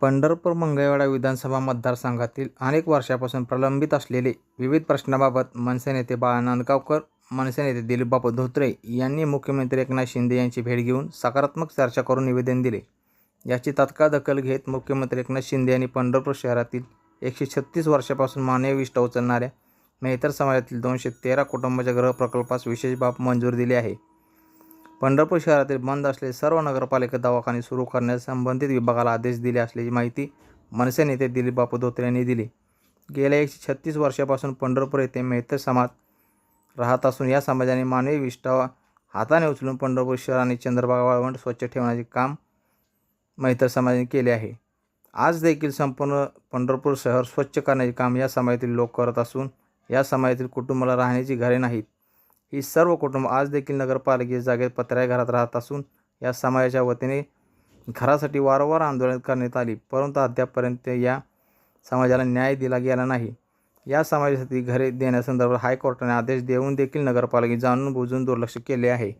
पंढरपूर मंगळवेढा विधानसभा मतदारसंघातील अनेक वर्षापासून प्रलंबित असलेले विविध प्रश्नाबाबत मनसे नेते बाळा नांदगावकर मनसे नेते दिलीपबापू धोत्रे यांनी मुख्यमंत्री एकनाथ शिंदे यांची भेट घेऊन सकारात्मक चर्चा करून निवेदन दिले. याची तत्काळ दखल घेत मुख्यमंत्री एकनाथ शिंदे यांनी पंढरपूर शहरातील एकशे छत्तीस वर्षापासून मानवी विष्ठा उचलणाऱ्या मेहतर समाजातील दोनशे तेरा कुटुंबाच्या गृहप्रकल्पास विशेष बाब मंजूर दिली आहे. पंढरपूर शहरातील बंद असलेले सर्व नगरपालिका दवाखाने सुरू करण्यास संबंधित विभागाला आदेश दिले असल्याची माहिती मनसे नेते दिलीप बापू धोत्रे यांनी दिली. गेल्या एकशे छत्तीस वर्षापासून पंढरपूर येथे मेहतर समाज राहत असून या समाजाने मानवी विष्ठा हाताने उचलून पंढरपूर शहर आणि चंद्रभागा वाळवंट स्वच्छ ठेवण्याचे काम मेहतर समाजाने केले आहे. आज देखील संपूर्ण पंढरपूर शहर स्वच्छ करण्याचे काम या समाजातील लोक करत असून या समाजातील कुटुंबाला राहण्याची घरे नाहीत. ही सर्व कुटुंब आज देखील नगरपालिकेच्या जागेत पत्र्या घरात राहत असून या समाजाच्या वतीने घरासाठी वारंवार आंदोलन करण्यात आली परंतु अद्यापपर्यंत या समाजाला न्याय दिला गेला नाही. या समाजासाठी घरे देण्यासंदर्भात हायकोर्टाने आदेश देऊन देखील नगरपालिकेने जाणून बुजून दुर्लक्ष केले आहे.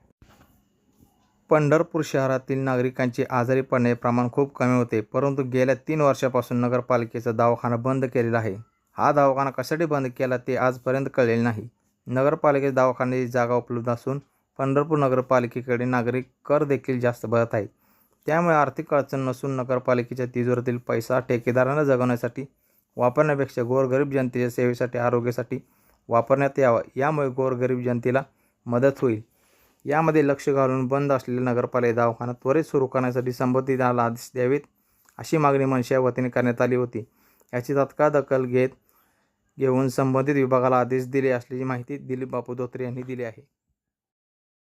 पंढरपूर शहरातील नागरिकांचे आजारी पडण्याचे प्रमाण खूप कमी होते परंतु गेल्या तीन वर्षापासून नगरपालिकेचा दवाखाना बंद केलेला आहे. हा दवाखाना कशासाठी बंद केला ते आजपर्यंत कळलेले नाही. नगरपालिकेच्या दवाखान्याची जागा उपलब्ध असून पंढरपूर नगरपालिकेकडे नागरिक कर देखील जास्त भरत आहेत. त्यामुळे आर्थिक अडचण नसून नगरपालिकेच्या तिजोरीतील पैसा ठेकेदारांना जगवण्यासाठी वापरण्यापेक्षा गोरगरीब जनतेच्या सेवेसाठी आरोग्यासाठी वापरण्यात यावा यामुळे गोरगरीब जनतेला मदत होईल. यामध्ये लक्ष घालून बंद असलेल्या नगरपालिका दवाखाना त्वरित सुरू करण्यासाठी संबंधिताला आदेश द्यावेत अशी मागणी मनशा वतीने करण्यात आली होती. याची तात्काळ दखल घेत घेऊन संबंधित विभागाला आदेश दिले असल्याची माहिती दिलीप बापू धोत्रे यांनी दिली आहे.